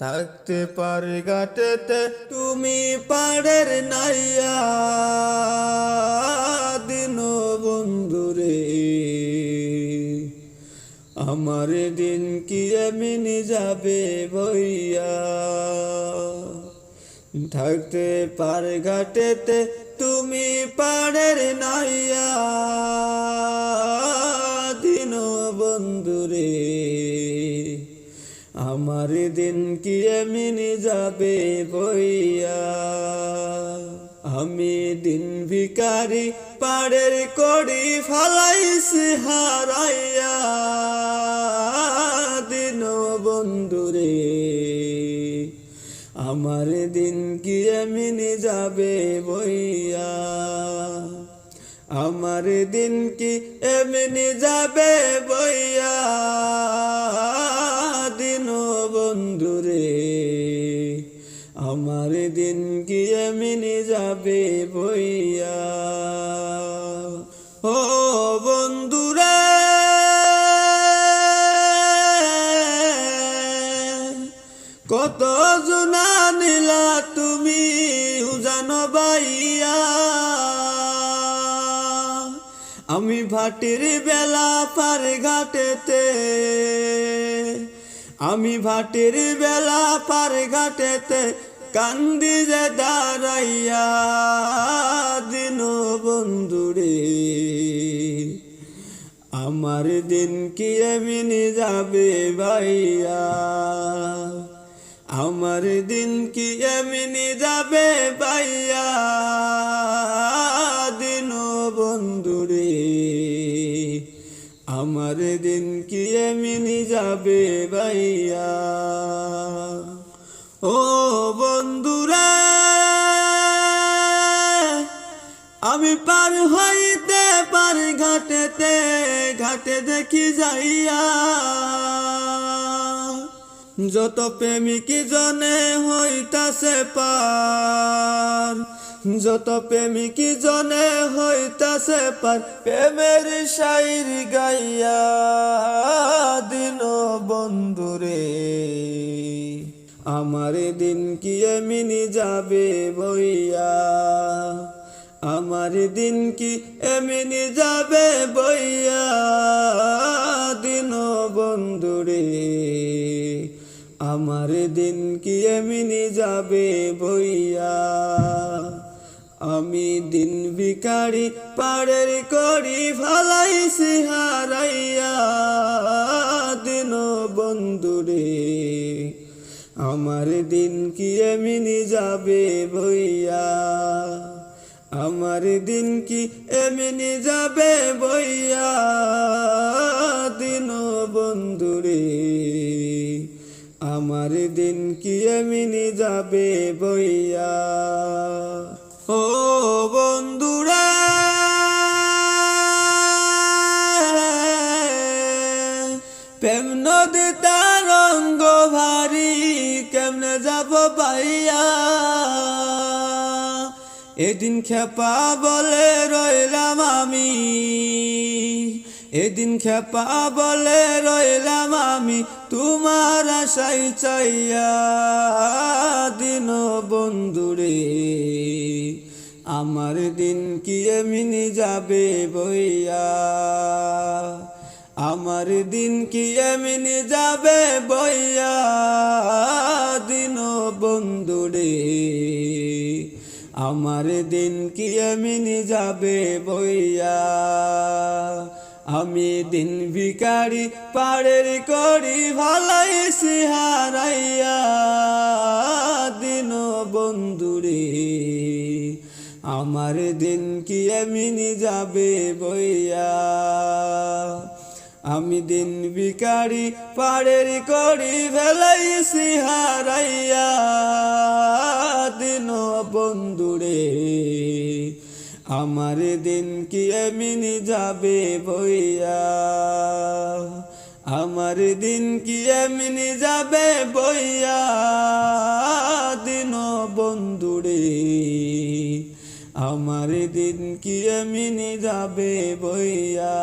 থাকতে পারে ঘাটেতে, তুমি পাড়ের নাইয়া। দিন বন্ধুরে আমার দিন কি এমনি যাবে বইয়া? থাকতে পারে ঘাটেতে, তুমি পাড়ের নাইয়া। আমার দিন কি এমনি যাবে বইয়া? আমি দিন ভিকারি পাড়ের করি ফালাইছি হারাইয়া। দিন বন্ধুরে আমার দিন কি এমনি যাবে বইয়া? আমার দিন কি এমনি যাবে বইয়া? বন্ধুরে আমার দিন কি এমনি যাবে বইয়া? ও বন্ধুরে কত জনা নিলা তুমি জানো বাইয়া? আমি ভাটির বেলা পার ঘাটেতে আমি ভাটির বেলা পার ঘাটেতে কান্দি যে দাঁড়াইয়া দিন বন্ধুরে। আমার দিন কি এমনি যাবে ভাইয়া? আমার দিন কি এমনি যাবে ভাইয়া? দিন বন্ধুরে। আমার দিন কি এমনি যাবে ও বন্ধুরা, আমি পার হইতে পার ঘাটেতে, ঘাটে দেখি যাইয়া। যত প্রেমিক জনে হইতাছে পার যত প্রেমিক জনে হইতাছে পার, প্রেমের শাইর গাইয়া দিন বন্ধুরে আমার দিন কি এমনি যাবে বইয়া? আমার দিন কি এমনি যাবে বইয়া? দিন বন্ধুরে আমার দিন কি এমনি যাবে বইয়া? আমি দিন ভিকারি পাড়ের করি ফালাইছি হারাইয়া দিন বন্ধুরে আমার দিন কি এমনি যাবে বইয়া? আমার দিন কি এমনি যাবে বইয়া? দিন বন্ধুরে আমার দিন কি এমনি যাবে বইয়া? ও বন্ধুরা। প্রেম নদী তার রঙ্গ ভারী, কেমনে যাব পাইয়া? এদিন খেপা বলে রইলাম আমি, এদিন খেপা বলে রইলাম আমি, তোমার আশাই চাইয়া। দিন বন্ধুরে। আমার দিন কি এমনি যাবে বইয়া? আমার দিন কি এমনি যাবে বইয়া? দিন বন্ধুরে আমার দিন কি এমনি যাবে বইয়া? আমি দিন ভিকারি পাড়ের করি ভালাইছি হারাইয়া দিন বন্ধুরে আমার দিন কি এমনি যাবে বইয়া? আমি দিন ভিকারি পাড়ের করি ফেলাইছি হারাইয়া দিন বন্ধুরে, আমার দিন কি এমনি যাবে বইয়া? আমার দিন কি এমনি যাবে বইয়া? দিন বন্ধুরে আমার দিন কি এমনি যাবে বইয়া?